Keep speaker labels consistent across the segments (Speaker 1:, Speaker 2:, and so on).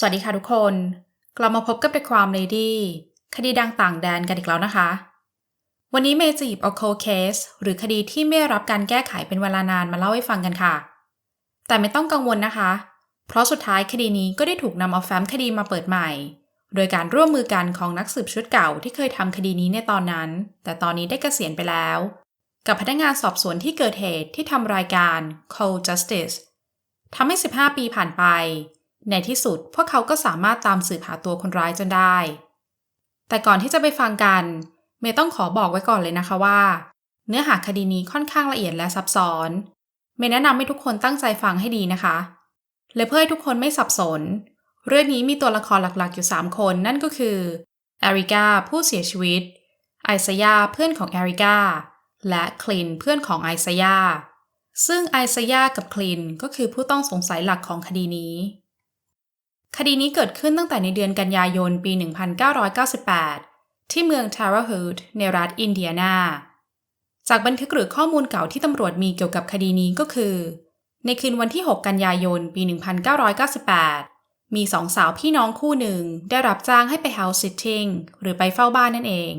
Speaker 1: สวัสดีค่ะทุกคน กลับมาพบกับ The Crime Lady คดีดังต่างแดนกันอีกแล้วนะคะ วันนี้เมย์จะหยิบเอา cold case หรือคดีที่ไม่รับการแก้ไขเป็นเวลานานมาเล่าให้ฟังกันค่ะ แต่ไม่ต้องกังวลนะคะ เพราะสุดท้ายคดีนี้ก็ได้ถูกนำเอาแฟ้มคดีมาเปิดใหม่ โดยการร่วมมือกันของนักสืบชุดเก่าที่เคยทำคดีนี้ในตอนนั้น แต่ตอนนี้ได้เกษียณไปแล้ว กับพนักงานสอบสวนที่เกิดเหตุที่ทำรายการ Cold Justice ทำให้ 15 ปีผ่านไป ในที่สุดพวกเขาก็สามารถตามสืบหาตัวคนร้ายจนได้ แต่ก่อนที่จะไปฟังกัน เมย์ต้องขอบอกไว้ก่อนเลยนะคะว่า เนื้อหาคดีนี้ค่อนข้างละเอียดและซับซ้อน เมย์แนะนำให้ทุกคนตั้งใจฟังให้ดีนะคะ และเพื่อให้ทุกคนไม่สับสน เรื่องนี้มีตัวละครหลักๆอยู่ 3 คนนั่นก็คือแอริกาผู้เสียชีวิต ไอซายาเพื่อนของแอริกาและคลินเพื่อนของไอซายาซึ่งไอซายากับคลินก็คือผู้ต้องสงสัยหลักของคดีนี้ คดีนี้เกิดขึ้นตั้งแต่ในเดือนกันยายนปี 1998 ที่เมืองทาราฮูดในรัฐอินเดียนาจากบันทึกหรือข้อมูลเก่าที่ตำรวจมีเกี่ยวกับคดีนี้ก็คือ ในคืนวันที่ 6 กันยายนปี 1998 มีสองสาวพี่น้องคู่หนึ่งได้รับจ้างให้ไป house sitting หรือไปเฝ้าบ้านนั่นเอง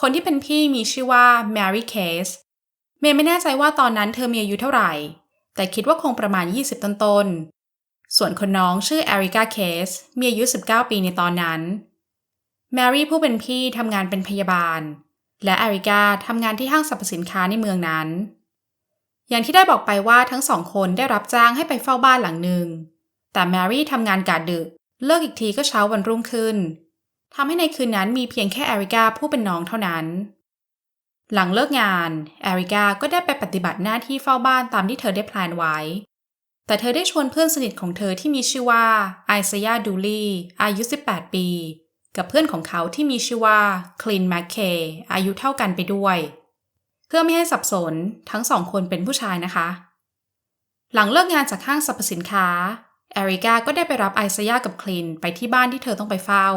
Speaker 1: คนที่เป็นพี่มีชื่อว่า Mary Case เมย์ไม่แน่ใจว่าตอนนั้นเธอมีอายุเท่าไหร่ แต่คิดว่าคงประมาณ 20 ต้น ส่วนคนน้องชื่อ Erica Case มีอายุ 19 ปีในตอนนั้น Mary ผู้เป็นพี่ทำงานเป็นพยาบาล และ Erica ทำงานที่ห้างสรรพสินค้าในเมืองนั้น อย่างที่ได้บอกไปว่าทั้งสองคนได้รับจ้างให้ไปเฝ้าบ้านหลังหนึ่ง แต่แมรี่ทำงานกะดึก เลิกอีกทีก็เช้าวันรุ่งขึ้นทำให้ในคืนนั้นมีเพียงแค่แอริกาผู้เป็นน้องเท่านั้น หลังเลิกงานแอริกาก็ได้ไปปฏิบัติหน้าที่เฝ้าบ้านตามที่เธอได้แพลนไว้ แต่เธอได้ชวนเพื่อนสนิทของเธอที่มีชื่อว่าไอซายาดูลีอายุ 18 ปี กับเพื่อนของเขาที่มีชื่อว่าคลินแมคเคอายุเท่ากันไปด้วย เพื่อไม่ให้สับสนทั้งสองคนเป็นผู้ชายนะคะ หลังเลิกงานจากห้างสรรพสินค้าแอริกาก็ได้ไปรับไอซายากับคลินไปที่บ้านที่เธอต้องไปเฝ้า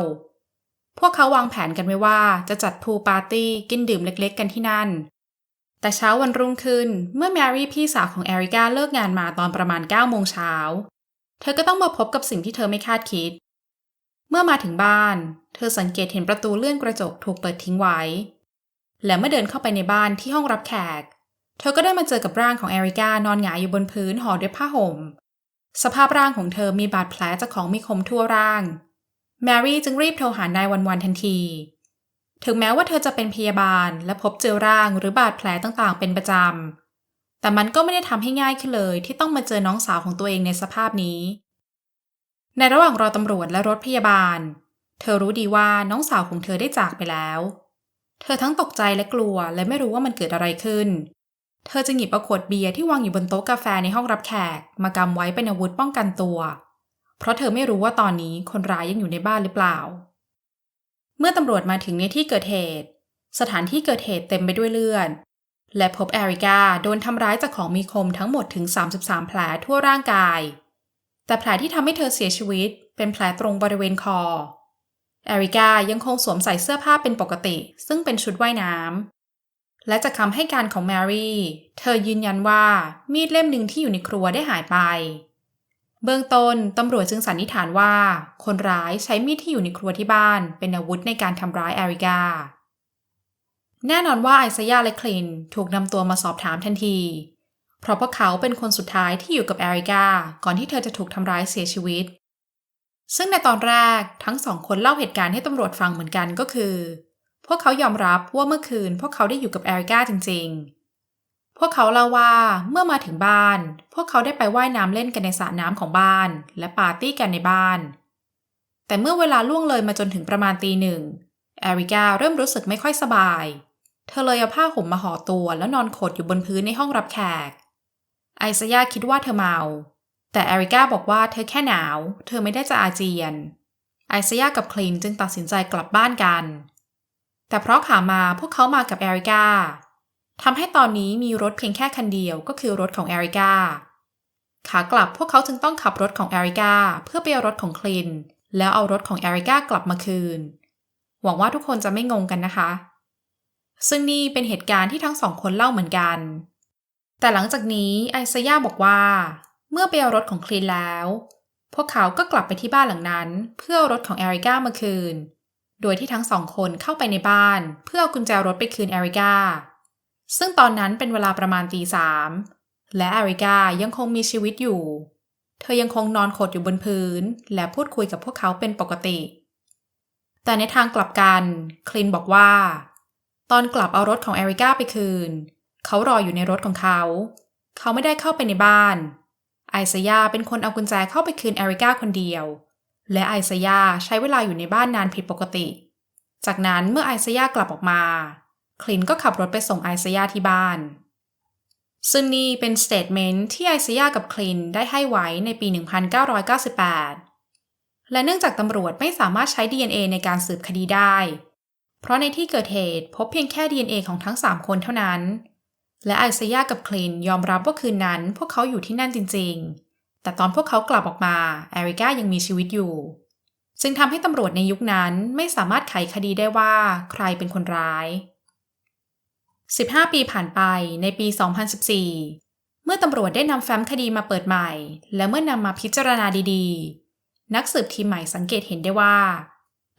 Speaker 1: พวกเขาวางแผนกันไว้ว่าจะจัดพูลปาร์ตี้กินดื่มเล็กๆ กันที่นั่น แต่เช้าวันรุ่งขึ้นเมื่อแมรี่พี่สาวของแอริกาเลิกงานมาตอนประมาณ9โมงเช้า เธอก็ต้องมาพบกับสิ่งที่เธอไม่คาดคิด เมื่อมาถึงบ้าน เธอสังเกตเห็นประตูเลื่อนกระจกถูกเปิดทิ้งไว้ และเมื่อเดินเข้าไปในบ้านที่ห้องรับแขก เธอก็ได้มาเจอกับร่างของแอริกานอนหงายอยู่บนพื้นห่อด้วยผ้าห่ม สภาพร่างของเธอมีบาดแผลจากของมีคมทั่วร่าง แมรี่จึงรีบโทรหานายวันวันทันที ถึงแม้ว่าเธอจะเป็นพยาบาลและพบเจอร่างหรือบาดแผลต่างๆ เป็นประจำ แต่มันก็ไม่ได้ทำให้ง่ายขึ้นเลยที่ต้องมาเจอน้องสาวของตัวเองในสภาพนี้ ในระหว่างรอตำรวจและรถพยาบาล เธอรู้ดีว่าน้องสาวของเธอได้จากไปแล้ว เธอทั้งตกใจและกลัวและไม่รู้ว่ามันเกิดอะไรขึ้น เธอจึงหยิบเอาขวดเบียร์ที่วางอยู่บนโต๊ะกาแฟในห้องรับแขกมากำไว้เป็นอาวุธป้องกันตัว เพราะเธอไม่รู้ว่าตอนนี้คนร้ายยังอยู่ในบ้านหรือเปล่า เมื่อตำรวจมาถึงในที่เกิดเหตุ สถานที่เกิดเหตุเต็มไปด้วยเลือด และพบแอริกาโดนทำร้ายจากของมีคมทั้งหมดถึง 33 แผลทั่วร่างกาย แต่แผลที่ทำให้เธอเสียชีวิต เป็นแผลตรงบริเวณคอ แอริกายังคงสวมใส่เสื้อผ้าเป็นปกติ ซึ่งเป็นชุดว่ายน้ำ และจากคำให้การของแมรี่ เธอยืนยันว่ามีดเล่มหนึ่งที่อยู่ในครัวได้หายไป เบื้องต้นตำรวจจึงสันนิษฐานว่า คนร้ายใช้มีดที่อยู่ในครัวที่บ้าน เป็นอาวุธในการทำร้ายแอริกา แน่นอนว่าไอซายาและคลินถูกนำตัวมาสอบถามทันที เพราะพวกเขาเป็นคนสุดท้ายที่อยู่กับแอริกา ก่อนที่เธอจะถูกทำร้ายเสียชีวิต ซึ่งในตอนแรกทั้งสองคนเล่าเหตุการณ์ให้ตำรวจฟังเหมือนกันก็คือ พวกเขายอมรับว่าเมื่อคืนพวกเขาได้อยู่กับแอริกาจริงๆ พวกเขาเล่าว่าเมื่อมาถึงบ้าน พวกเขาได้ไปไว่ายน้ำเล่นกันในสระน้ำของบ้าน และปาร์ตี้กันในบ้าน แต่เมื่อเวลาล่วงเลยมาจนถึงประมาณตีหนึ่งแอริกาเริ่มรู้สึกไม่ค่อยสบาย เธอเลยเอาผ้าห่มมาห่อตัวแล้วนอนขดอยู่บนพื้นในห้องรับแขก ไอซายาคิดว่าเธอเมา แต่แอริกาบอกว่าเธอแค่หนาว เธอไม่ได้จะอาเจียน ไอซายากับคลีนจึงตัดสินใจกลับบ้านกัน แต่เพราะขามาพวกเขามากับแอริกา ทำให้ตอนนี้มีรถเพียงแค่คันเดียวก็คือรถของแอริกาขากลับพวกเขาจึงต้องขับรถของแอริกาเพื่อไปเอารถของคลิน แล้วเอารถของแอริกากลับมาคืน หวังว่าทุกคนจะไม่งงกันนะคะ ซึ่งนี่เป็นเหตุการณ์ที่ทั้งสองคนเล่าเหมือนกัน แต่หลังจากนี้ไอซายาบอกว่า เมื่อไปเอารถของคลินแล้ว พวกเขาก็กลับไปที่บ้านหลังนั้น เพื่อเอารถของแอริก้ามาคืน โดยที่ทั้งสองคนเข้าไปในบ้าน เพื่อเอากุญแจรถไปคืนแอริก้า ซึ่งตอนนั้นเป็นเวลาประมาณตีสามและแอริก้ายังคงมีชีวิตอยู่ เธอยังคงนอนขดอยู่บนพื้น และพูดคุยกับพวกเขาเป็นปกติ แต่ในทางกลับกัน คลินบอกว่า ตอนกลับเอารถของแอริก้าไปคืน เขารออยู่ในรถของเขา เขาไม่ได้เข้าไปในบ้าน ไอซายาเป็นคนเอากุญแจเข้าไปคืนแอริก้าคนเดียว และไอซายาใช้เวลาอยู่ในบ้านนานผิดปกติ จากนั้นเมื่อไอซายากลับออกมา คลินก็ขับรถไปส่งไอซายาที่บ้าน ซึ่งนี่เป็นสเตทเมนต์ที่ไอซายากับคลินได้ให้ไว้ในปี 1998 และเนื่องจากตำรวจไม่สามารถใช้ DNA ในการสืบคดีได้ เพราะในที่เกิดเหตุพบเพียงแค่ DNA ของทั้ง 3 คนเท่านั้น และไอซายากับคลินยอมรับว่าคืนนั้นพวกเขาอยู่ที่นั่นจริง ๆ แต่ตอนพวกเขากลับออกมาแอริก้ายังมีชีวิตอยู่จึงทำให้ตำรวจในยุคนั้นไม่สามารถไขคดีได้ว่าใครเป็นคนร้าย 15 ปีผ่านไปในปี 2014 เมื่อตำรวจได้นำแฟ้มคดีมาเปิดใหม่ และเมื่อนำมาพิจารณาดีๆ นักสืบทีมใหม่สังเกตเห็นได้ว่า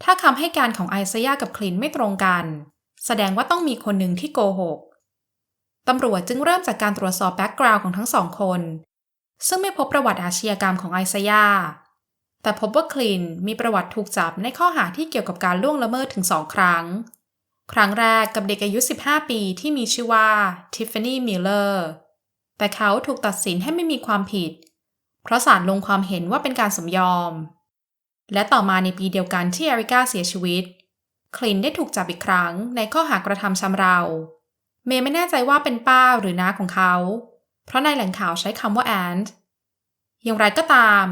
Speaker 1: ถ้าคำให้การของไอซายากับคลินไม่ตรงกัน แสดงว่าต้องมีคนหนึ่งที่โกหกตำรวจจึงเริ่มจากการตรวจสอบแบ็กกราวน์ของทั้งสองคน ซึ่งไม่พบประวัติอาชญากรรมของไอซายา แต่พบว่าคลินมีประวัติถูกจับในข้อหาที่เกี่ยวกับการล่วงละเมิดถึงสองครั้ง ครั้งแรกกับเด็กอายุ 15 ปีที่มีชื่อว่าทิฟฟานี่มิลเลอร์แต่เขาถูกตัดสินให้ไม่มีความผิด เพราะศาลลงความเห็นว่าเป็นการสมยอม และต่อมาในปีเดียวกันที่แอริก้าเสียชีวิต คลินได้ถูกจับอีกครั้งในข้อหากระทำชำเรา เมย์ไม่แน่ใจว่าเป็นป้าหรือน้าของเขา เพราะในแหล่งข่าวใช้คำว่าแอนต์อย่างไรก็ตาม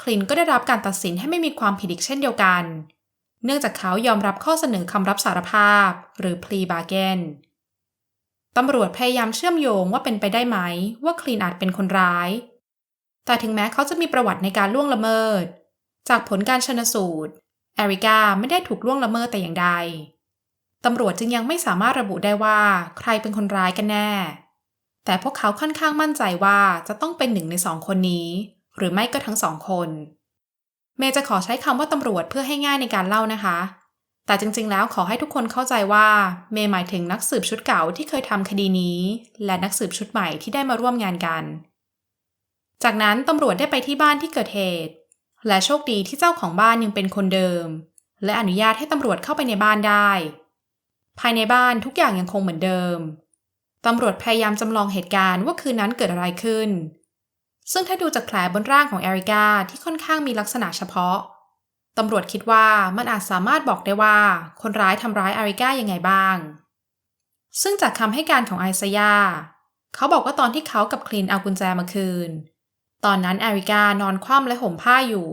Speaker 1: คลินก็ได้รับการตัดสินให้ไม่มีความผิดอีกเช่นเดียวกันเเนื่องจากเขายอมรับข้อเสนอคำรับสารภาพ หรือ plea bargain ตำรวจพยายามเชื่อมโยงว่าเป็นไปได้ไหม ว่าคลีนอาจเป็นคนร้าย แต่ถึงแม้เขาจะมีประวัติในการล่วงละเมิด จากผลการชนสูตรแอริกาไม่ได้ถูกล่วงละเมิดแต่อย่างใด ตำรวจจึงยังไม่สามารถระบุได้ว่าใครเป็นคนร้ายกันแน่ แต่พวกเขาค่อนข้างมั่นใจว่าจะต้องเป็นหนึ่งในสองคนนี้ หรือไม่ก็ทั้งสองคน เมย์จะขอใช้คำว่าตำรวจเพื่อให้ง่ายในการเล่านะคะ แต่จริงๆ แล้วขอให้ทุกคนเข้าใจว่าเมย์หมายถึงนักสืบชุดเก่าที่เคยทำคดีนี้ และนักสืบชุดใหม่ที่ได้มาร่วมงานกัน จากนั้นตำรวจได้ไปที่บ้านที่เกิดเหตุ และโชคดีที่เจ้าของบ้านยังเป็นคนเดิม และอนุญาตให้ตำรวจเข้าไปในบ้านได้ ภายในบ้านทุกอย่างยังคงเหมือนเดิมตำรวจพยายามจำลองเหตุการณ์ว่าคืนนั้นเกิดอะไรขึ้น ซึ่งถ้าดูจากแผลบนร่างของแอริกาที่ค่อนข้างมีลักษณะเฉพาะ ตำรวจคิดว่ามันอาจสามารถบอกได้ว่าคนร้ายทำร้ายแอริกายังไงบ้าง ซึ่งจากคำให้การของไอซายา เขาบอกว่าตอนที่เขากับคลินเอากุญแจมาคืน ตอนนั้นแอริกานอนคว่ำและห่มผ้าอยู่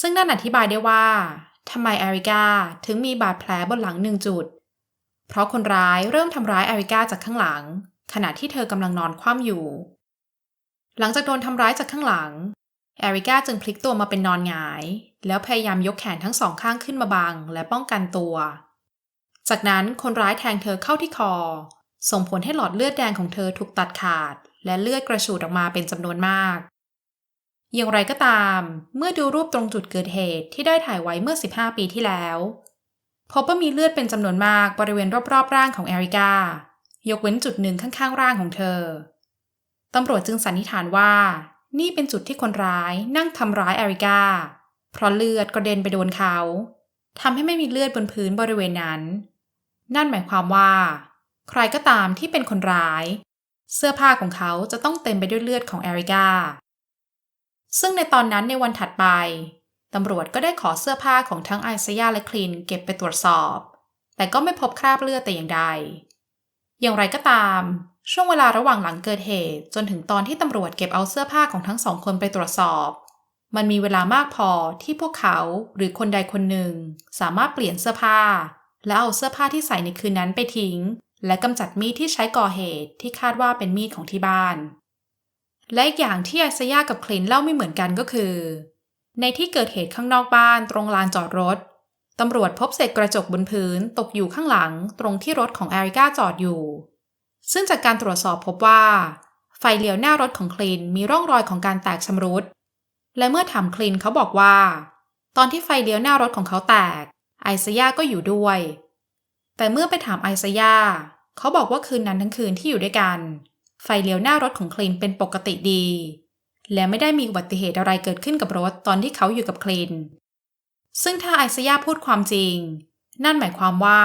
Speaker 1: ซึ่งนั่นอธิบายได้ว่าทำไมแอริกาถึงมีบาดแผลบนหลังหนึ่งจุด เพราะคนร้ายเริ่มทำร้ายแอริกาจากข้างหลัง ขณะที่เธอกำลังนอนคว่ำอยู่ หลังจากโดนทำร้ายจากข้างหลัง แอริก้าจึงพลิกตัวมาเป็นนอนหงาย แล้วพยายามยกแขนทั้งสองข้างขึ้นมาบังและป้องกันตัว จากนั้นคนร้ายแทงเธอเข้าที่คอ ส่งผลให้หลอดเลือดแดงของเธอถูกตัดขาด และเลือดกระฉูดออกมาเป็นจำนวนมาก อย่างไรก็ตาม เมื่อดูรูปตรงจุดเกิดเหตุที่ได้ถ่ายไว้เมื่อ 15 ปีที่แล้วพบว่ามีเลือดเป็นจำนวนมากบริเวณรอบๆร่างของแอริกายกเว้นจุดหนึ่งข้างๆร่างของเธอ ตำรวจจึงสันนิษฐานว่า นี่เป็นจุดที่คนร้ายนั่งทำร้ายแอริกา เพราะเลือดกระเด็นไปโดนเขาทำให้ไม่มีเลือดบนพื้นบริเวณนั้น นั่นหมายความว่า ใครก็ตามที่เป็นคนร้าย เสื้อผ้าของเขาจะต้องเต็มไปด้วยเลือดของแอริกา ซึ่งในตอนนั้นในวันถัดไป ตำรวจก็ได้ขอเสื้อผ้าของทั้งไอซายาและคลินเก็บไปตรวจสอบ แต่ก็ไม่พบคราบเลือดแต่อย่างใด อย่างไรก็ตาม ช่วงเวลาระหว่างหลังเกิดเหตุ จนถึงตอนที่ตำรวจเก็บเอาเสื้อผ้าของทั้งสองคนไปตรวจสอบ มันมีเวลามากพอที่พวกเขาหรือคนใดคนหนึ่ง สามารถเปลี่ยนเสื้อผ้า และเอาเสื้อผ้าที่ใส่ในคืนนั้นไปทิ้ง และกำจัดมีดที่ใช้ก่อเหตุที่คาดว่าเป็นมีดของที่บ้าน และอีกอย่างที่ไอซยากับคลินเล่าไม่เหมือนกันก็คือ ในที่เกิดเหตุข้างนอกบ้านตรงลานจอดรถตำรวจพบเศษกระจกบนพื้นตกอยู่ข้างหลังตรงที่รถของแอริก้าจอดอยู่ ซึ่งจากการตรวจสอบพบว่า ไฟเลี้ยวหน้ารถของคลีนมีร่องรอยของการแตกชำรุด และเมื่อถามคลินเขาบอกว่า ตอนที่ไฟเลี้ยวหน้ารถของเขาแตก ไอซายาก็อยู่ด้วย แต่เมื่อไปถามไอซายาเขาบอกว่าคืนนั้นทั้งคืนที่อยู่ด้วยกัน ไฟเลี้ยวหน้ารถของคลินเป็นปกติดี และไม่ได้มีอุบัติเหตุอะไรเกิดขึ้นกับรถตอนที่เขาอยู่กับคลินซึ่งถ้าไอซายาพูดความจริง นั่นหมายความว่า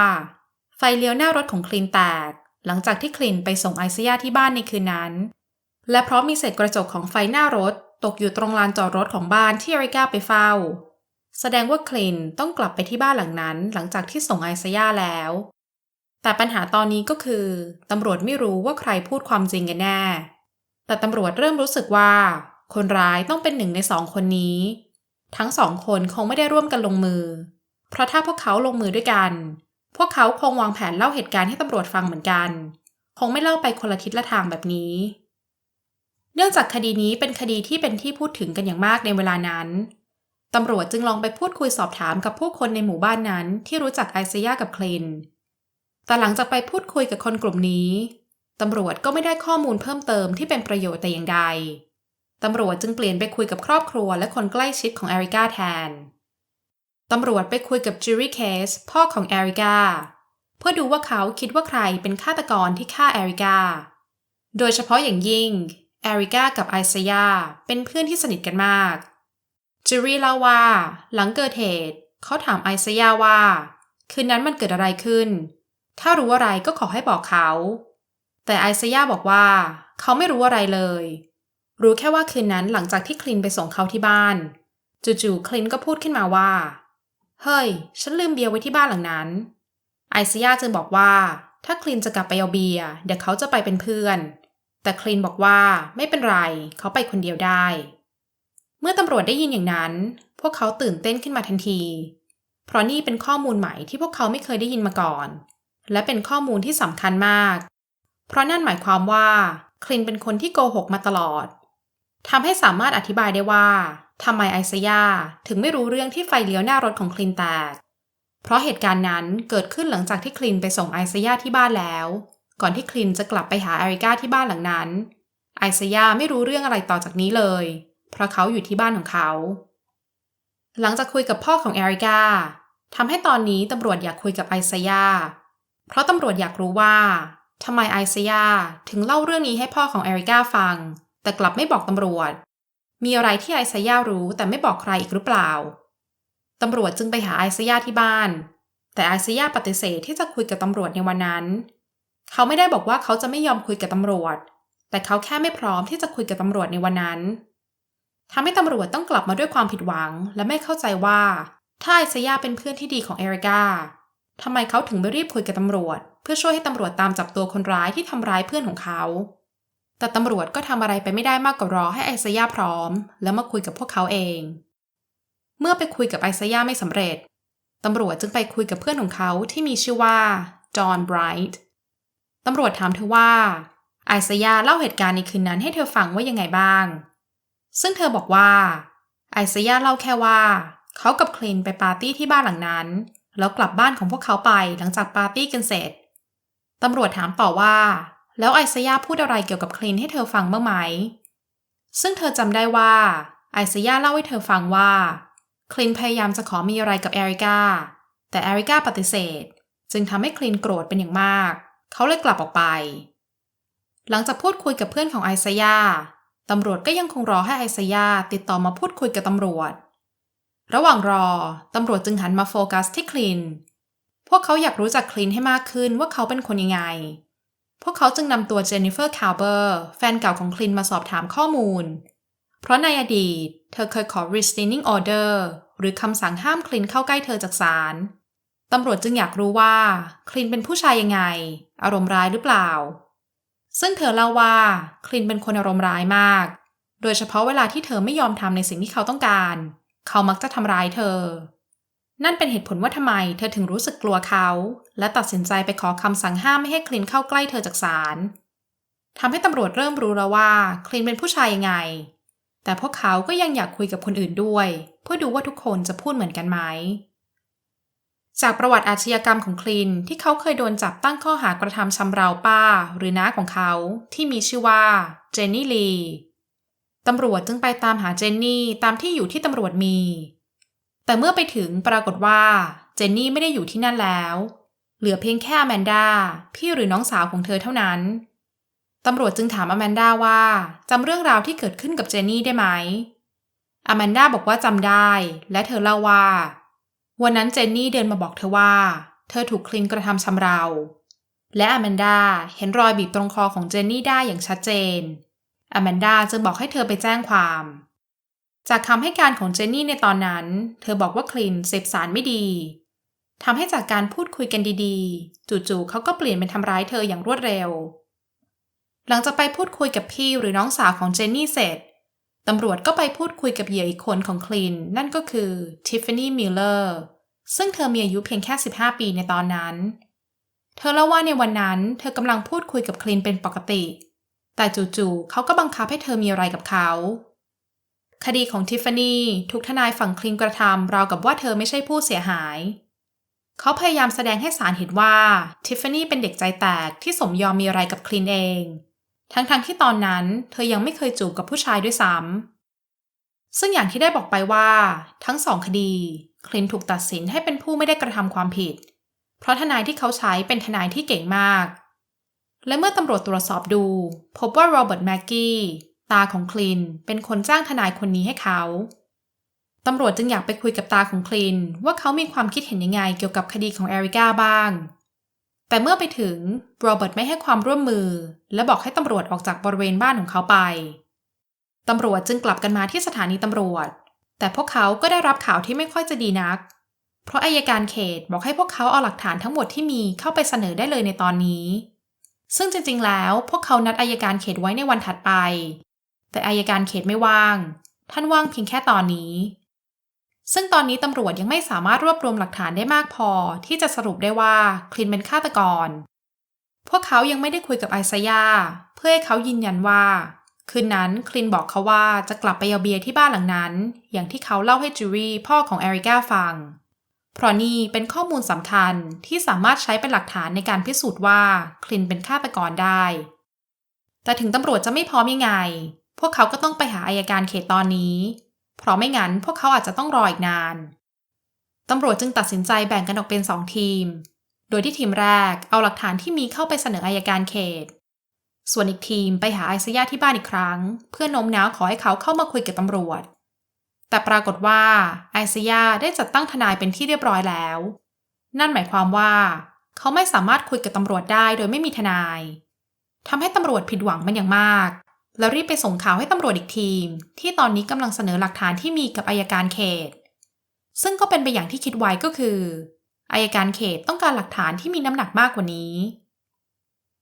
Speaker 1: ไฟเลี้ยวหน้ารถของคลินแตก หลังจากที่คลินไปส่งไอซายาที่บ้านในคืนนั้น และเพราะมีเศษกระจกของไฟหน้ารถ ตกอยู่ตรงลานจอดรถของบ้านที่เอริก้าไปเฝ้า แสดงว่าคลินต้องกลับไปที่บ้านหลังนั้น หลังจากที่ส่งไอซายาแล้ว แต่ปัญหาตอนนี้ก็คือตำรวจไม่รู้ว่าใครพูดความจริงกันแน่ แต่ตำรวจเริ่มรู้สึกว่า คนร้ายต้องเป็นหนึ่งในสองคนนี้ ทั้งสองคนคงไม่ได้ร่วมกันลงมือ เพราะถ้าพวกเขาลงมือด้วยกัน พวกเขาคงวางแผนเล่าเหตุการณ์ให้ตำรวจฟังเหมือนกัน คงไม่เล่าไปคนละทิศละทางแบบนี้ เนื่องจากคดีนี้เป็นคดีที่เป็นที่พูดถึงกันอย่างมากในเวลานั้นตำรวจจึงลองไปพูดคุยสอบถามกับผู้คนในหมู่บ้านนั้นที่รู้จักไอซายากับคลินแต่หลังจากไปพูดคุยกับคนกลุ่มนี้ ตำรวจก็ไม่ได้ข้อมูลเพิ่มเติมที่เป็นประโยชน์แต่อย่างใด ตำรวจจึงเปลี่ยนไปคุยกับครอบครัวและคนใกล้ชิดของแอริกาแทน ตำรวจไปคุยกับจูรี่เคสพ่อของแอริกาเพื่อดูว่าเขาคิดว่าใครเป็นฆาตกรที่ฆ่าแอริกา โดยเฉพาะอย่างยิ่งแอริกากับไอซายาเป็นเพื่อนที่สนิทกันมากจูรี่เล่าว่าหลังเกิดเหตุ เขาถามไอซายาว่า คืนนั้นมันเกิดอะไรขึ้น ถ้ารู้อะไรก็ขอให้บอกเขา แต่ไอซายาบอกว่า เขาไม่รู้อะไรเลย รู้แค่ว่าคืนนั้นหลังจากที่คลินไปส่งเขาที่บ้าน จู่ๆคลินก็พูดขึ้นมาว่า เฮ้ย ฉันลืมเบียร์ไว้ที่บ้านหลังนั้น ไอซายาจึงบอกว่า ถ้าคลินจะกลับไปเอาเบียร์เดี๋ยวเขาจะไปเป็นเพื่อน แต่คลินบอกว่าไม่เป็นไร เขาไปคนเดียวได้ เมื่อตำรวจได้ยินอย่างนั้น พวกเขาตื่นเต้นขึ้นมาทันที เพราะนี่เป็นข้อมูลใหม่ที่พวกเขาไม่เคยได้ยินมาก่อน และเป็นข้อมูลที่สำคัญมาก เพราะนั่นหมายความว่าคลินเป็นคนที่โกหกมาตลอดทำให้สามารถอธิบายได้ว่า ทำไมไอซยาถึงไม่รู้เรื่องที่ไฟเลี้ยวหน้ารถของคลินแตก เพราะเหตุการณ์นั้นเกิดขึ้นหลังจากที่คลินไปส่งไอซยาที่บ้านแล้ว ก่อนที่คลินจะกลับไปหาแอริก้าที่บ้านหลังนั้น ไอซยาไม่รู้เรื่องอะไรต่อจากนี้เลย เพราะเขาอยู่ที่บ้านของเขา หลังจากคุยกับพ่อของแอริก้าทำให้ตอนนี้ตำรวจอยากคุยกับไอซยาเพราะตำรวจอยากรู้ว่าทำไมไอซยาถึงเล่าเรื่องนี้ให้พ่อของแอริก้าฟัง แต่กลับไม่บอกตำรวจ มีอะไรที่ไอซาย่ารู้แต่ไม่บอกใครอีกหรือเปล่า ตำรวจจึงไปหาไอซาย่าที่บ้าน แต่ไอซาย่าปฏิเสธที่จะคุยกับตำรวจในวันนั้น เขาไม่ได้บอกว่าเขาจะไม่ยอมคุยกับตำรวจ แต่เขาแค่ไม่พร้อมที่จะคุยกับตำรวจในวันนั้นทำให้ตำรวจต้องกลับมาด้วยความผิดหวัง และไม่เข้าใจว่าถ้าไอซาย่าเป็นเพื่อนที่ดีของเอริกาทำไมเขาถึงไม่รีบคุยกับตำรวจ เพื่อช่วยให้ตำรวจตามจับตัวคนร้ายที่ทำร้ายเพื่อนของเขา แต่ตำรวจก็ทำอะไรไปไม่ได้มากกว่ารอให้ไอซายาพร้อม แล้วมาคุยกับพวกเขาเอง เมื่อไปคุยกับไอซายาไม่สำเร็จตำรวจจึงไปคุยกับเพื่อนของเขาที่มีชื่อว่าจอห์นไบรท์ตำรวจถามเธอว่าไอซายาเล่าเหตุการณ์ในคืนนั้นให้เธอฟังว่ายังไงบ้าง ซึ่งเธอบอกว่าไอซายาเล่าแค่ว่าเขากับคลินไปปาร์ตี้ที่บ้านหลังนั้น แล้วกลับบ้านของพวกเขาไปหลังจากปาร์ตี้กันเสร็จตำรวจถามต่อว่า แล้วไอซยาพูดอะไรเกี่ยวกับคลินให้เธอฟังบ้างไหม ซึ่งเธอจำได้ว่า ไอซยาเล่าให้เธอฟังว่า คลินพยายามจะขอมีอะไรกับแอริกาแต่แอริกาปฏิเสธ จึงทำให้คลินโกรธเป็นอย่างมาก เขาเลยกลับออกไป หลังจากพูดคุยกับเพื่อนของไอซยาตำรวจก็ยังคงรอให้ไอซยาติดต่อมาพูดคุยกับตำรวจ ระหว่างรอ ตำรวจจึงหันมาโฟกัสที่คลิน พวกเขาอยากรู้จักคลินให้มากขึ้นว่าเขาเป็นคนยังไง พวกเขาจึงนำตัวเจนนิเฟอร์คาร์เบอร์แฟนเก่าของคลินมาสอบถามข้อมูล เพราะในอดีต เธอเคยขอ restraining order หรือคำสั่งห้ามคลินเข้าใกล้เธอจากศาลตำรวจจึงอยากรู้ว่าคลินเป็นผู้ชายยังไง อารมณ์ร้ายหรือเปล่า ซึ่งเธอเล่าว่าคลินเป็นคนอารมณ์ร้ายมาก โดยเฉพาะเวลาที่เธอไม่ยอมทำในสิ่งที่เขาต้องการ เขามักจะทำร้ายเธอ นั่นเป็นเหตุผลว่าทำไมเธอถึงรู้สึกกลัวเขา และตัดสินใจไปขอคำสั่งห้ามไม่ให้คลินเข้าใกล้เธอจากศาลทำให้ตำรวจเริ่มรู้แล้วว่าคลินเป็นผู้ชายยังไง แต่พวกเขาก็ยังอยากคุยกับคนอื่นด้วย เพื่อดูว่าทุกคนจะพูดเหมือนกันไหม จากประวัติอาชญากรรมของคลินที่เขาเคยโดนจับตั้งข้อหากระทำชำเราป้า หรือน้าของเขาที่มีชื่อว่าเจนนี่ลีตำรวจจึงไปตามหาเจนนี่ตามที่อยู่ที่ตำรวจมี แต่เมื่อไปถึงปรากฏว่าเจนนี่ไม่ได้อยู่ที่นั่นแล้ว เหลือเพียงแค่อแมนดาพี่หรือน้องสาวของเธอเท่านั้นตำรวจจึงถามอแมนดาว่าจำเรื่องราวที่เกิดขึ้นกับเจนนี่ได้ไหมอแมนดาบอกว่าจำได้ และเธอเล่าว่า วันนั้นเจนนี่เดินมาบอกเธอว่า เธอถูกคลินกระทำชำเรา และอแมนดาเห็นรอยบีบตรงคอของเจนนี่ได้อย่างชัดเจนอแมนดาจึงบอกให้เธอไปแจ้งความ จากคำให้การของเจนนี่ในตอนนั้น เธอบอกว่าคลินเสพสารไม่ดีทำให้จากการพูดคุยกันดีๆ จู่ๆเขาก็เปลี่ยนเป็นทำร้ายเธออย่างรวดเร็ว หลังจากไปพูดคุยกับพี่หรือน้องสาวของเจนนี่เสร็จตำรวจก็ไปพูดคุยกับเหยื่ออีกคนของคลิน นั่นก็คือทิฟฟานี่มิลเลอร์ซึ่งเธอมีอายุเพียงแค่ 15 ปีในตอนนั้น เธอเล่าว่าในวันนั้น เธอกำลังพูดคุยกับคลินเป็นปกติ แต่จู่ๆเขาก็บังคับให้เธอมีอะไรกับเขา คดีของทิฟฟานี่ถูกทนายฝั่งคลินกระทำราวกับว่าเธอไม่ใช่ผู้เสียหาย เขาพยายามแสดงให้ศาลเห็นว่าทิฟฟานี่เป็นเด็กใจแตกที่สมยอมมีอะไรกับคลินเอง ทั้งๆทที่ตอนนั้นเธอยังไม่เคยจูบกับผู้ชายด้วยซ้ำซึ่งอย่างที่ได้บอกไปว่า ทั้งสองคดี คลินถูกตัดสินให้เป็นผู้ไม่ได้กระทำความผิด เพราะทนายที่เขาใช้เป็นทนายที่เก่งมาก และเมื่อตำรวจตรวจสอบดู พบว่าโรเบิร์ตแม็กกี้ ตาของคลินเป็นคนจ้างทนายคนนี้ให้เขาตำรวจจึงอยากไปคุยกับตาของคลิน ว่าเขามีความคิดเห็นยังไงเกี่ยวกับคดีของแอริก้าบ้าง แต่เมื่อไปถึงโรเบิร์ตไม่ให้ความร่วมมือ และบอกให้ตำรวจออกจากบริเวณบ้านของเขาไป ตำรวจจึงกลับกันมาที่สถานีตำรวจ แต่พวกเขาก็ได้รับข่าวที่ไม่ค่อยจะดีนัก เพราะอายการเขตบอกให้พวกเขาเอาหลักฐานทั้งหมดที่มีเข้าไปเสนอได้เลยในตอนนี้ ซึ่งจริงๆแล้วพวกเขานัดอายการเขตไว้ในวันถัดไป แต่อายการเขตไม่ว่าง ท่านว่างเพียงแค่ตอนนี้ ซึ่งตอนนี้ตำรวจยังไม่สามารถรวบรวมหลักฐานได้มากพอ ที่จะสรุปได้ว่าคลินเป็นฆาตกร พวกเขายังไม่ได้คุยกับไอซายา เพื่อให้เขายืนยันว่า คืนนั้นคลินบอกเขาว่าจะกลับไปเอาเบียร์ที่บ้านหลังนั้น อย่างที่เขาเล่าให้จูรี่พ่อของแอริก้าฟังเพราะนี่เป็นข้อมูลสำคัญที่สามารถใช้เป็นหลักฐานในการพิสูจน์ว่าคลินเป็นฆาตกรได้ แต่ถึงตำรวจจะไม่พร้อมยังไง พวกเขาก็ต้องไปหาอายการเขตตอนนี้ เพราะไม่งั้นพวกเขาอาจจะต้องรออีกนาน ตำรวจจึงตัดสินใจแบ่งกันออกเป็นสองทีม โดยที่ทีมแรกเอาหลักฐานที่มีเข้าไปเสนออายการเขต ส่วนอีกทีมไปหาไอซ์ยาที่บ้านอีกครั้ง เพื่อโน้มน้าวขอให้เขาเข้ามาคุยกับตำรวจ แต่ปรากฏว่าไอซิยาได้จัดตั้งทนายเป็นที่เรียบร้อยแล้ว นั่นหมายความว่าเขาไม่สามารถคุยกับตำรวจได้โดยไม่มีทนายทำให้ตำรวจผิดหวังมันอย่างมาก แล้วรีบไปส่งข่าวให้ตำรวจอีกทีม ที่ตอนนี้กำลังเสนอหลักฐานที่มีกับอายการเขต ซึ่งก็เป็นไปอย่างที่คิดไว้ก็คืออายการเขตต้องการหลักฐานที่มีน้ำหนักมากกว่านี้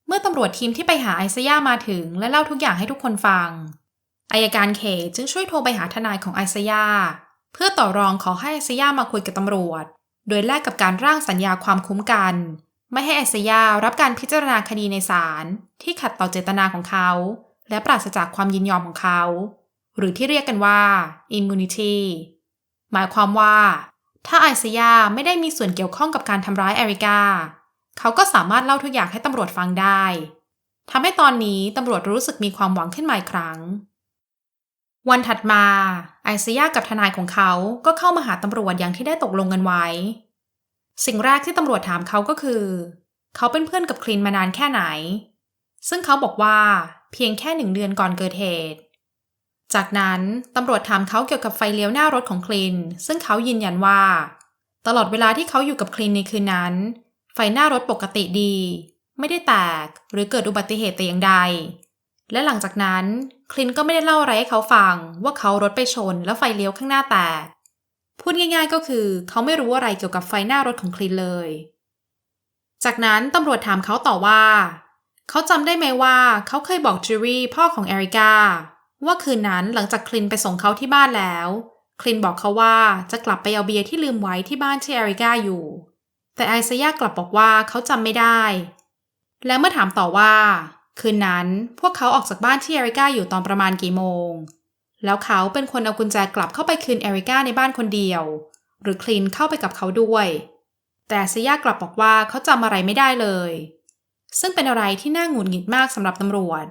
Speaker 1: เมื่อตำรวจทีมที่ไปหาไอซยามาถึง และเล่าทุกอย่างให้ทุกคนฟังอายการเขตจึงช่วยโทรไปหาทนายของไอซยาเพื่อต่อรองขอให้ไอซยามาคุยกับตำรวจ โดยแลกกับการร่างสัญญาความคุ้มกัน ไม่ให้ไอซยารับการพิจารณาคดีในศาลที่ขัดต่อเจตนาของเขา และปราศจากความยินยอมของเขา หรือที่เรียกกันว่า immunity หมายความว่า ถ้าไอซยาไม่ได้มีส่วนเกี่ยวข้องกับการทำร้ายแอริกา เขาก็สามารถเล่าทุกอย่างให้ตำรวจฟังได้ทำให้ตอนนี้ตำรวจรู้สึกมีความหวังขึ้นมาอีกครั้ง วันถัดมา ไอซิยากับทนายของเขาก็เข้ามาหาตำรวจอย่างที่ได้ตกลงกันไว้ สิ่งแรกที่ตำรวจถามเขาก็คือ เขาเป็นเพื่อนกับคลินมานานแค่ไหน ซึ่งเขาบอกว่าเพียงแค่หนึ่งเดือนก่อนเกิดเหตุ จากนั้นตำรวจถามเขาเกี่ยวกับไฟเลี้ยวหน้ารถของคลิน ซึ่งเขายืนยันว่า ตลอดเวลาที่เขาอยู่กับคลินในคืนนั้น ไฟหน้ารถปกติดี ไม่ได้แตกหรือเกิดอุบัติเหตุแต่อย่างใด และหลังจากนั้นคลินก็ไม่ได้เล่าอะไรให้เขาฟังว่าเขารถไปชนแล้วไฟเลี้ยวข้างหน้าแตก พูดง่าย ๆก็คือ เขาไม่รู้อะไรเกี่ยวกับไฟหน้ารถของคลินเลย จากนั้นตำรวจถามเขาต่อว่า เขาจำได้ไหมว่าเขาเคยบอกจูรี่พ่อของแอริกาว่าคืนนั้นหลังจากคลินไปส่งเขาที่บ้านแล้ว คลินบอกเขาว่าจะกลับไปเอาเบียร์ที่ลืมไว้ที่บ้านที่แอริกาอยู่ แต่ไอซายากลับบอกว่าเขาจำไม่ได้ แล้วเมื่อถามต่อว่า คืนนั้นพวกเขาออกจากบ้านที่เอริก้าอยู่ตอนประมาณกี่โมง แล้วเขาเป็นคนเอากุญแจกลับเข้าไปคืนเอริก้าในบ้านคนเดียว หรือคลินเข้าไปกับเขาด้วย แต่เซย่ากลับบอกว่าเขาจำอะไรไม่ได้เลย ซึ่งเป็นอะไรที่น่าหงุดหงิดมากสำหรับตำรวจ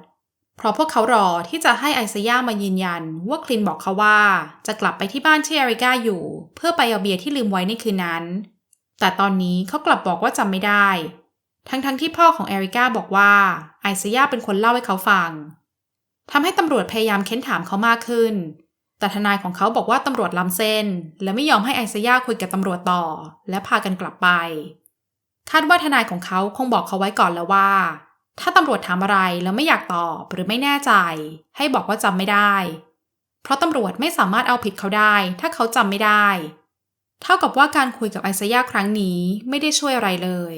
Speaker 1: เพราะพวกเขารอที่จะให้ไอซายามายืนยันว่าคลินบอกเขาว่า จะกลับไปที่บ้านที่เอริก้าอยู่ เพื่อไปเอาเบียร์ที่ลืมไว้ในคืนนั้น แต่ตอนนี้เขากลับบอกว่าจำไม่ได้ ทั้งๆทที่พ่อของเอริก้าบอกว่าไอซายาเป็นคนเล่าให้เขาฟังทำให้ตำรวจพยายามเค้นถามเขามากขึ้น แต่ทนายของเขาบอกว่าตำรวจล้ำเส้น และไม่ยอมให้ไอซายาคุยกับตำรวจต่อ และพากันกลับไป คาดว่าทนายของเขาคงบอกเขาไว้ก่อนแล้วว่า ถ้าตำรวจถามอะไรแล้วไม่อยากตอบหรือไม่แน่ใจ ให้บอกว่าจำไม่ได้ เพราะตำรวจไม่สามารถเอาผิดเขาได้ ถ้าเขาจำไม่ได้ เท่ากับว่าการคุยกับไอซายาครั้งนี้ไม่ได้ช่วยอะไรเลย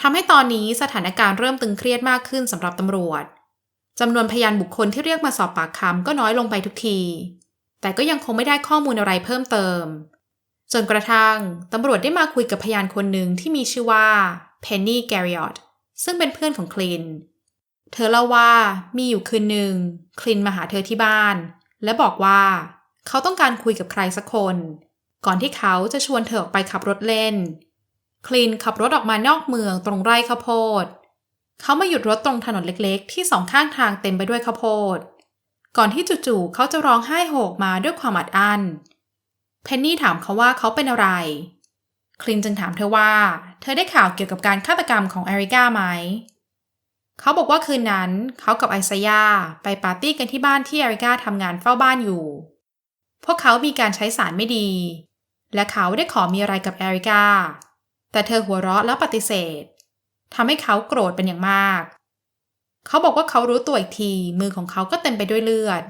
Speaker 1: ทำให้ตอนนี้สถานการณ์เริ่มตึงเครียดมากขึ้นสำหรับตำรวจจำนวนพยานบุคคลที่เรียกมาสอบปากคำก็น้อยลงไปทุกที แต่ก็ยังคงไม่ได้ข้อมูลอะไรเพิ่มเติม จนกระทั่งตำรวจได้มาคุยกับพยานคนหนึ่งที่มีชื่อว่าเพนนีแกริออตซึ่งเป็นเพื่อนของคลิน เธอเล่าว่ามีอยู่คืนหนึ่งคลินมาหาเธอที่บ้าน และบอกว่าเขาต้องการคุยกับใครสักคน ก่อนที่เขาจะชวนเธอออกไปขับรถเล่น คลินขับรถออกมานอกเมืองตรงไร่ข้าวโพด เขามาหยุดรถตรงถนนเล็กๆ ที่สองข้างทางเต็มไปด้วยข้าวโพด ก่อนที่จู่ๆเขาจะร้องไห้โหกมาด้วยความอัดอั้นเเพนนี่ถามเขาว่าเขาเป็นอะไร คลินจึงถามเธอว่า เธอได้ข่าวเกี่ยวกับการฆาตกรรมของแอริก้าไหม เขาบอกว่าคืนนั้นเขากับไอซายาไปปาร์ตี้กันที่บ้านที่แอริก้าทำงานเฝ้าบ้านอยู่ พวกเขามีการใช้สารไม่ดี และเขาได้ขอมีอะไรกับแอริก้า แต่เธอหัวเราะแล้วปฏิเสธทำให้เขาโกรธเป็นอย่างมาก เขาบอกว่าเขารู้ตัวอีกทีมือของเขาก็เต็มไปด้วยเลือด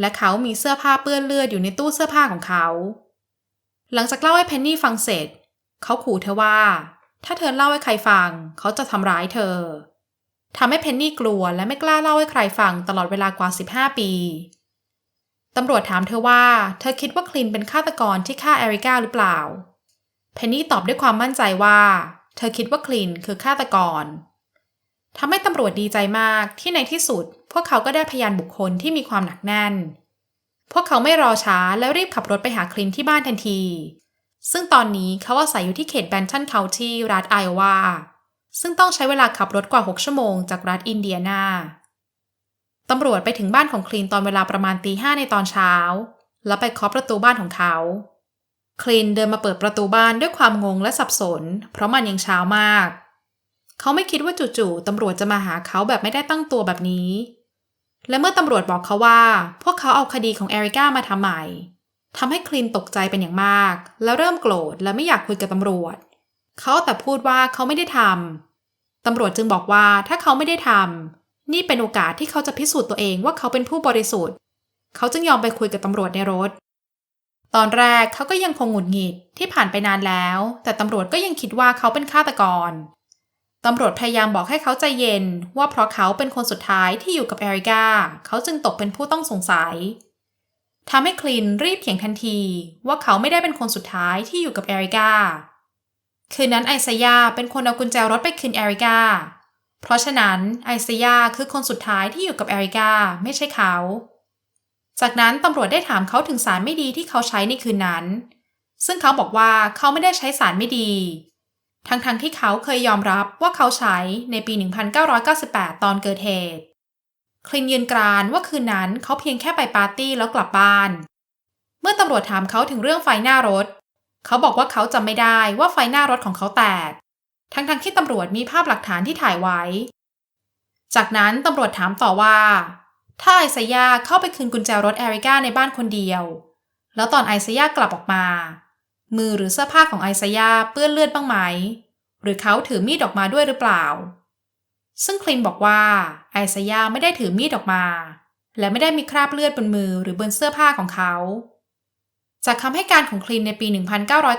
Speaker 1: และเขามีเสื้อผ้าเปื้อนเลือดอยู่ในตู้เสื้อผ้าของเขา หลังจากเล่าให้เพนนี่ฟังเสร็จ เขาขู่เธอว่า ถ้าเธอเล่าให้ใครฟัง เขาจะทำร้ายเธอทำให้เพนนี่กลัวและไม่กล้าเล่าให้ใครฟังตลอดเวลากว่า 15 ปีตำรวจถามเธอว่า เธอคิดว่าคลินเป็นฆาตกรที่ฆ่าแอริก้าหรือเปล่า เพนนี่ตอบด้วยความมั่นใจว่า เธอคิดว่าคลินคือฆาตกร ทำให้ตำรวจดีใจมากที่ในที่สุด พวกเขาก็ได้พยานบุคคลที่มีความหนักแน่น พวกเขาไม่รอช้าแล้วรีบขับรถไปหาคลินที่บ้านทันที ซึ่งตอนนี้เขาอาศัยอยู่ที่เขตแบนชันเคานตี้รัฐไอโอวาซึ่งต้องใช้เวลาขับรถกว่า 6 ชั่วโมงจากรัฐอินเดียนาตำรวจไปถึงบ้านของคลินตอนเวลาประมาณตีห้าในตอนเช้า แล้วไปเคาะประตูบ้านของเขา คลินเดินมาเปิดประตูบ้านด้วยความงงและสับสน เพราะมันยังเช้ามาก เขาไม่คิดว่าจู่ๆตำรวจจะมาหาเขาแบบไม่ได้ตั้งตัวแบบนี้ และเมื่อตำรวจบอกเขาว่า พวกเขาเอาคดีของเอริก้ามาทำใหม่ทำให้คลินตกใจเป็นอย่างมาก แล้วเริ่มโกรธและไม่อยากคุยกับตำรวจ เขาแต่พูดว่าเขาไม่ได้ทำตำรวจจึงบอกว่าถ้าเขาไม่ได้ทำนี่เป็นโอกาสที่เขาจะพิสูจน์ตัวเองว่าเขาเป็นผู้บริสุทธิ์ เขาจึงยอมไปคุยกับตำรวจในรถ ตอนแรกเขาก็ยังคงหงุดหงิดที่ผ่านไปนานแล้ว แต่ตำรวจก็ยังคิดว่าเขาเป็นฆาตกร ตำรวจพยายามบอกให้เขาใจเย็นว่าเพราะเขาเป็นคนสุดท้ายที่อยู่กับแอริกาเขาจึงตกเป็นผู้ต้องสงสัยทำให้คลินรีบเถียงทันทีว่าเขาไม่ได้เป็นคนสุดท้ายที่อยู่กับแอริกาคืนนั้นไอซายาเป็นคนเอากุญแจรถไปคืนแอริกาเพราะฉะนั้นไอซายาคือคนสุดท้ายที่อยู่กับแอริกาไม่ใช่เขา จากนั้นตำรวจได้ถามเขาถึงสารไม่ดีที่เขาใช้ในคืนนั้น ซึ่งเขาบอกว่าเขาไม่ได้ใช้สารไม่ดี ทั้งๆทที่เขาเคยยอมรับว่าเขาใช้ในปี 1998 ตอนเกิดเหตุ คลินยืนกรานว่าคืนนั้นเขาเพียงแค่ไปปาร์ตี้แล้วกลับบ้าน เมื่อตำรวจถามเขาถึงเรื่องไฟหน้ารถ เขาบอกว่าเขาจำไม่ได้ว่าไฟหน้ารถของเขาแตก ทั้งๆทที่ตำรวจมีภาพหลักฐานที่ถ่ายไว้ จากนั้นตำรวจถามต่อว่า ถ้าไอซายาเข้าไปคืนกุญแจรถแอริก้าในบ้านคนเดียว แล้วตอนไอซายากลับออกมา มือหรือเสื้อผ้าของไอซายาเปื้อนเลือดบ้างไหม หรือเขาถือมีดออกมาด้วยหรือเปล่า ซึ่งคลินบอกว่าไอซายาไม่ได้ถือมีดออกมา และไม่ได้มีคราบเลือดบนมือหรือบนเสื้อผ้าของเขา จากคำให้การของคลินในปี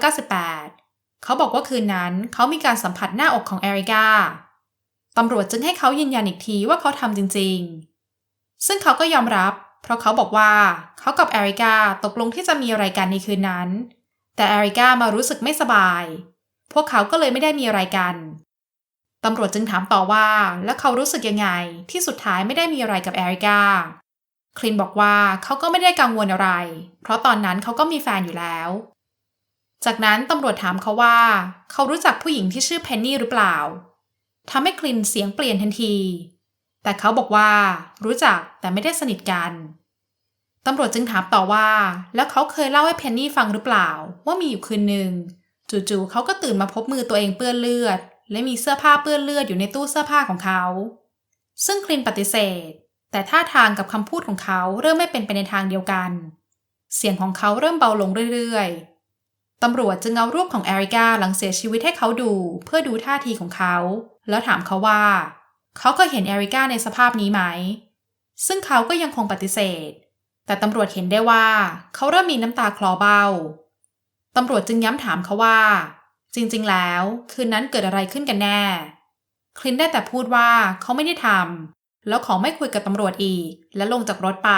Speaker 1: 1998 เขาบอกว่าคืนนั้นเขามีการสัมผัสหน้าอกของแอริกาตำรวจจึงให้เขายืนยันอีกทีว่าเขาทำจริง ๆ ซึ่งเขาก็ยอมรับ เพราะเขาบอกว่าเขากับแอริกาตกลงที่จะมีอะไรกันในคืนนั้น แต่แอริกามารู้สึกไม่สบาย พวกเขาก็เลยไม่ได้มีอะไรกัน ตำรวจจึงถามต่อว่า แล้วเขารู้สึกยังไง ที่สุดท้ายไม่ได้มีอะไรกับแอริกา คลินบอกว่าเขาก็ไม่ได้กังวลอะไร เพราะตอนนั้นเขาก็มีแฟนอยู่แล้ว จากนั้นตำรวจถามเขาว่า เขารู้จักผู้หญิงที่ชื่อเพนนี่หรือเปล่าทำให้คลินเสียงเปลี่ยนทันที แต่เขาบอกว่า รู้จักแต่ไม่ได้สนิทกัน ตำรวจจึงถามต่อว่า แล้วเขาเคยเล่าให้เพนนี่ฟังหรือเปล่า ว่ามีอยู่คืนหนึ่งจู่ๆเขาก็ตื่นมาพบมือตัวเองเปื้อนเลือด และมีเสื้อผ้าเปื้อนเลือดอยู่ในตู้เสื้อผ้าของเขา ซึ่งคลินปฏิเสธ แต่ท่าทางกับคำพูดของเขาเริ่มไม่เป็นไปในทางเดียวกัน เสียงของเขาเริ่มเบาลงเรื่อยๆ ตำรวจจึงเอารูปของแอริกาหลังเสียชีวิตให้เขาดูเพื่อดูท่าทีของเขา แล้วถามเขาว่า เขาเคยเห็นแอริกาในสภาพนี้ไหม ซึ่งเขาก็ยังคงปฏิเสธ แต่ตำรวจเห็นได้ว่า เขาเริ่มมีน้ำตาคลอเบ้าตำรวจจึงย้ำถามเขาว่า จริงๆ แล้ว คืนนั้นเกิดอะไรขึ้นกันแน่ คลินได้แต่พูดว่าเขาไม่ได้ทำแล้วขอไม่คุยกับตำรวจอีก และลงจากรถไป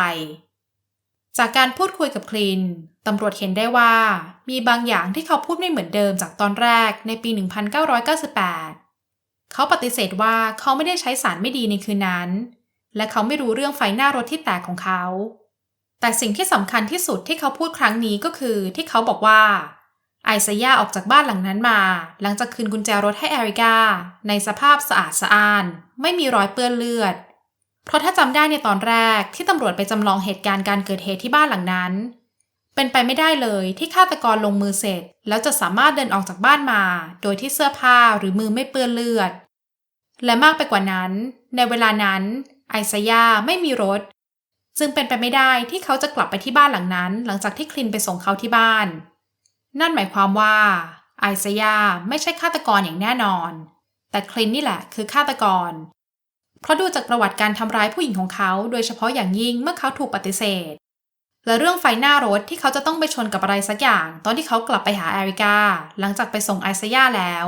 Speaker 1: จากการพูดคุยกับคลินตำรวจเห็นได้ว่า มีบางอย่างที่เขาพูดไม่เหมือนเดิมจากตอนแรกในปี 1998 เขาปฏิเสธว่าเขาไม่ได้ใช้สารไม่ดีในคืนนั้น และเขาไม่รู้เรื่องไฟหน้ารถที่แตกของเขา แต่สิ่งที่สำคัญที่สุดที่เขาพูดครั้งนี้ก็คือที่เขาบอกว่า ไอซายาออกจากบ้านหลังนั้นมา หลังจากคืนกุญแจรถให้แอริกาในสภาพสะอาดสะอ้าน ไม่มีรอยเปื้อนเลือด เพราะถ้าจำได้ในตอนแรกที่ตำรวจไปจำลองเหตุการณ์การเกิดเหตุที่บ้านหลังนั้น เป็นไปไม่ได้เลยที่ฆาตกรลงมือเสร็จ แล้วจะสามารถเดินออกจากบ้านมา โดยที่เสื้อผ้าหรือมือไม่เปื้อนเลือด และมากไปกว่านั้น ในเวลานั้น ไอซายาไม่มีรถ จึงเป็นไปไม่ได้ที่เขาจะกลับไปที่บ้านหลังนั้น หลังจากที่คลินไปส่งเขาที่บ้าน นั่นหมายความว่าไอซายาไม่ใช่ฆาตกรอย่างแน่นอน แต่คลินนี่แหละคือฆาตกร เพราะดูจากประวัติการทำร้ายผู้หญิงของเขา โดยเฉพาะอย่างยิ่งเมื่อเขาถูกปฏิเสธ และเรื่องไฟหน้ารถที่เขาจะต้องไปชนกับอะไรสักอย่าง ตอนที่เขากลับไปหาแอริกาหลังจากไปส่งไอซายาแล้ว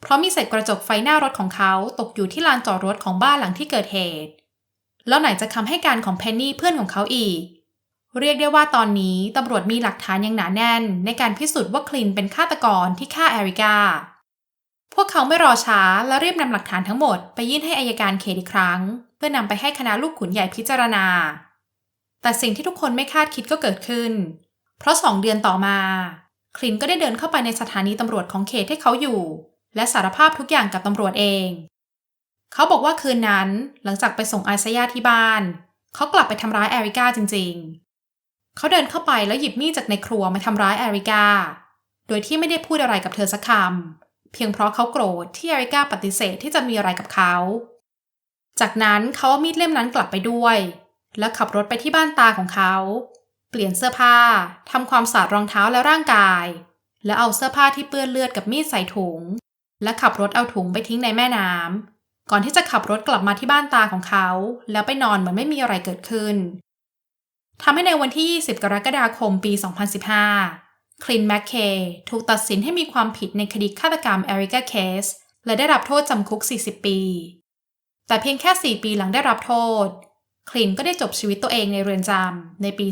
Speaker 1: เพราะมีเศษกระจกไฟหน้ารถของเขาตกอยู่ที่ลานจอดรถของบ้านหลังที่เกิดเหตุ แล้วไหนจะคำให้การของเพนนี่เพื่อนของเขาอีก เรียกได้ว่าตอนนี้ตำรวจมีหลักฐานอย่างหนาแน่น ในการพิสูจน์ว่าคลินเป็นฆาตกรที่ฆ่าแอริกา พวกเขาไม่รอช้าและรีบนำหลักฐานทั้งหมดไปยื่นให้อายการเขตอีกครั้ง เพื่อนำไปให้คณะลูกขุนใหญ่พิจารณา แต่สิ่งที่ทุกคนไม่คาดคิดก็เกิดขึ้น เพราะสองเดือนต่อมา คลินก็ได้เดินเข้าไปในสถานีตำรวจของเขตที่เขาอยู่ และสารภาพทุกอย่างกับตำรวจเอง เขาบอกว่าคืนนั้นหลังจากไปส่งไอซายาที่บ้าน เขากลับไปทำร้ายแอริกาจริงๆ เขาเดินเข้าไปแล้วหยิบมีดจากในครัวมาทำร้ายแอริกา โดยที่ไม่ได้พูดอะไรกับเธอสักคำ เพียงเพราะเขาโกรธที่แอริกาปฏิเสธที่จะมีอะไรกับเขา จากนั้นเขาเอามีดเล่มนั้นกลับไปด้วย แล้วขับรถไปที่บ้านตาของเขา เปลี่ยนเสื้อผ้าทำความสะอาดรองเท้าและร่างกาย แล้วเอาเสื้อผ้าที่เปื้อนเลือดกับมีดใส่ถุง และขับรถเอาถุงไปทิ้งในแม่น้ำ ก่อนที่จะขับรถกลับมาที่บ้านตาของเขา แล้วไปนอนเหมือนไม่มีอะไรเกิดขึ้นทำให้ในวันที่ 20 กรกฎาคมปี 2015 คลินแมคเคถูกตัดสินให้มีความผิดในคดีฆาตกรรมแอริกาเคส และได้รับโทษจำคุก 40 ปี แต่เพียงแค่ 4 ปีหลังได้รับโทษ คลินก็ได้จบชีวิตตัวเองในเรือนจำในปี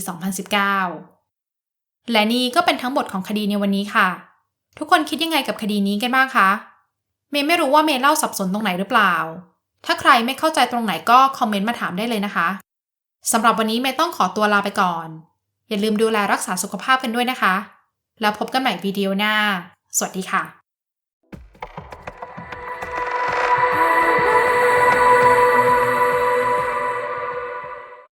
Speaker 1: 2019 และนี่ก็เป็นทั้งหมดของคดีในวันนี้ค่ะ ทุกคนคิดยังไงกับคดีนี้กันบ้างคะ เมย์ไม่รู้ว่าเมย์เล่าสับสนตรงไหนหรือเปล่า ถ้าใครไม่เข้าใจตรงไหนก็คอมเมนต์มาถามได้เลยนะคะสำหรับวันนี้เมย์ต้องขอตัวลาไปก่อน อย่าลืมดูแลรักษาสุขภาพกันด้วยนะคะ แล้วพบกันใหม่วิดีโอหน้า สวัสดีค่ะ